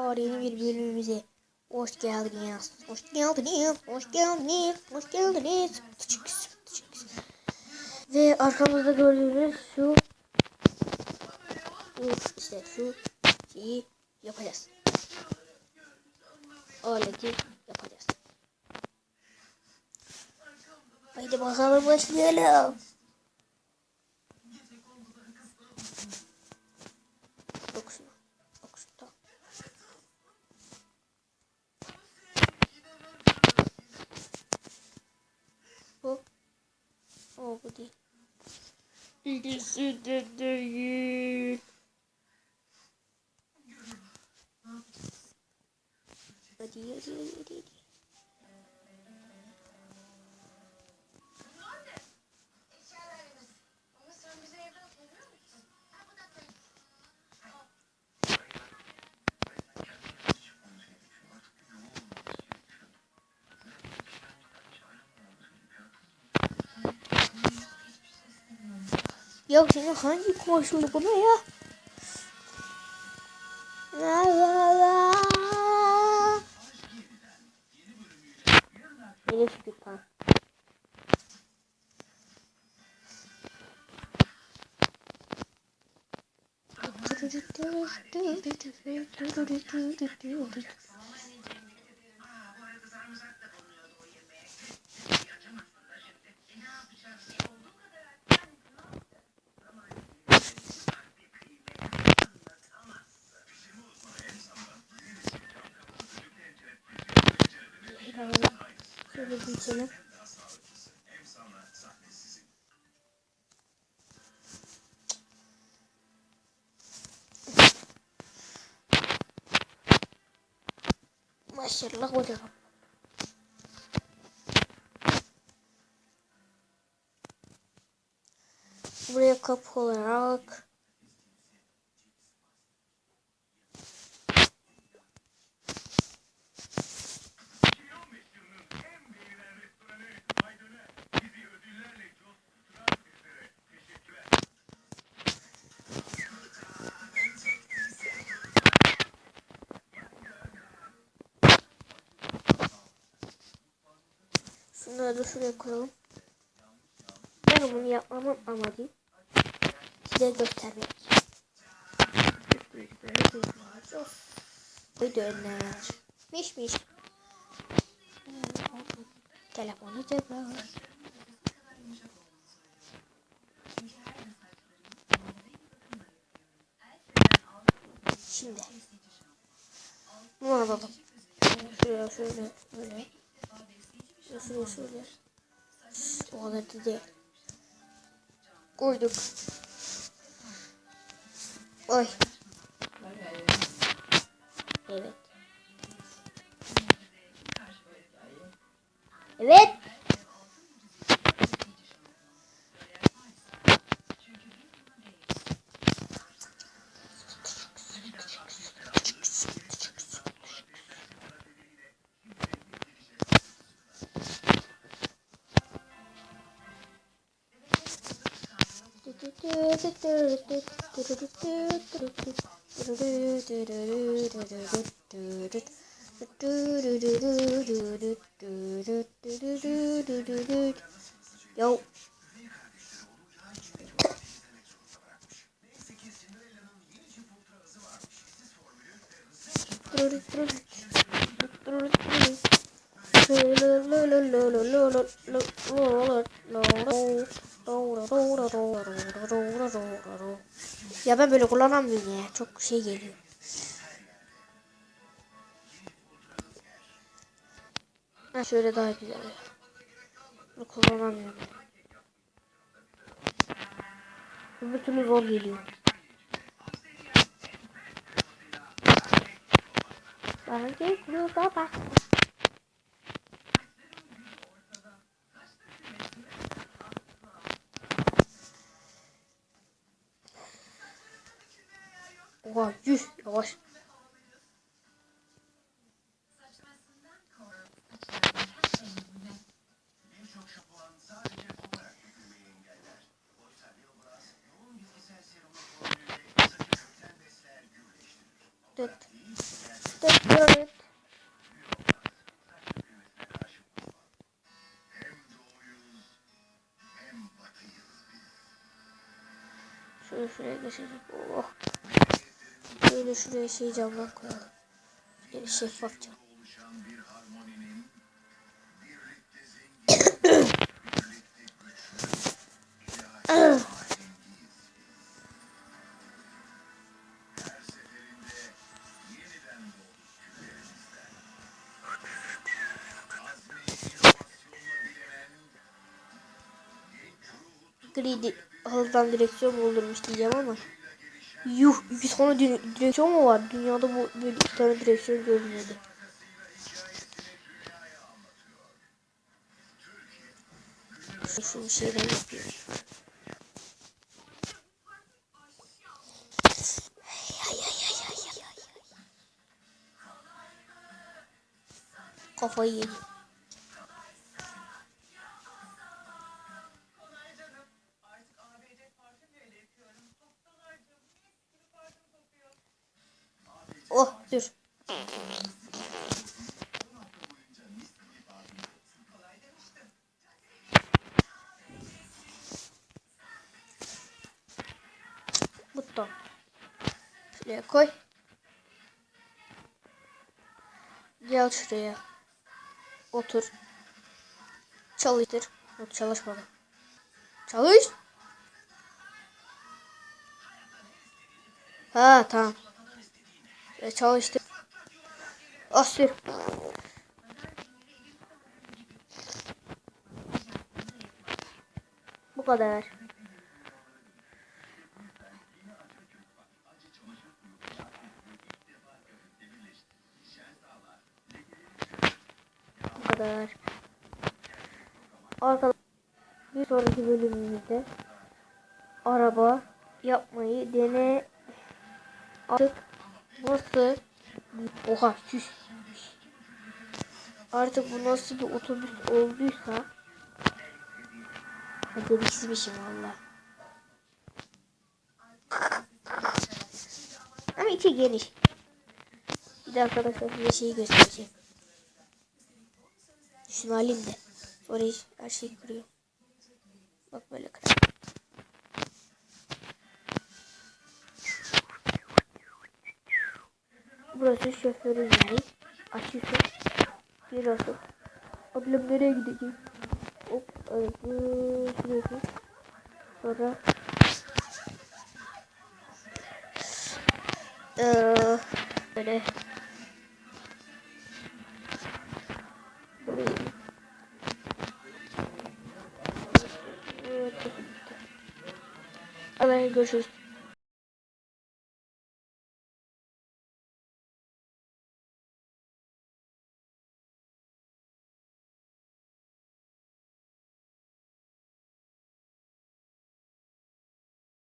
Arkadaşlar yeni bir bölümümüze hoş geldiniz. Hoş geldiniz. Hoş geldiniz. Hoş geldiniz. Tıçıkız, tıçıkız. Ve arkamızda gördüğünüz şu işte şu şeyi yapacağız. Aleti yapacağız. Haydi bakalım başlayalım. Doksun. Doksun tamam. Bu. O bu değil. İkisi de değil. Hadi hadi hadi hadi. Ya senin hangi koşulu buna ya? La la la. Yine şükür tamam. Şöyle bir içelim. Maşallah hocam. Buraya kapı olarak da şuraya koyalım. Ben bunu yapmamın amacı size göstermek. Buydu önler. Miş miş. Telefonu cebe. Şimdi. Bunu alalım. Şuraya şöyle böyle. Şuraya şöyle. O kadar da değil. Koyduk. Oy. Evet. Evet. Yo. Ya ben böyle kullanamıyorum ya. Çok şey geliyor. Ha şöyle daha güzel. Bunu kullanamıyorum. Bir türlü zor geliyor. Sanki burada bak. Oha yüz yavaş. Dıt. dört dört. Şöyle şuraya geçecek. Oh. Böyle şuraya şey camdan koyalım. Yani şeffaf cam. Gri di- halıdan direksiyon buldurmuş diyeceğim ama Yuh iki tane di- direksiyon mu var? Dünyada bu böyle iki tane direksiyon görmüyordu. Şu, bir şeyden yapıyor. Ay, ay, ay, ay, ay, ay. Kafayı yedim. Dur. Buton. Şuraya koy. Gel şuraya. Otur. Çalıştır. Yok çalışmadı. Çalış. Ha tamam. E, çalıştır. Asır. Bu kadar. Bu kadar. Arkadaşlar bir sonraki bölümümüzde araba yapmayı dene artık nasıl oha şüş artık bu nasıl bir otobüs olduysa. Beceriksizmişim valla ama içi geniş. Bir de arkadaşlar size şeyi göstereceğim. Şunu alayım da. Hiç her şeyi kırıyor bak böyle Burası şoförün yeri. Açıyorsun. Giriyorsun. Ablam nereye gideceğim? Hop. Şurası. Sonra. Ee, böyle. Evet. Görüşürüz.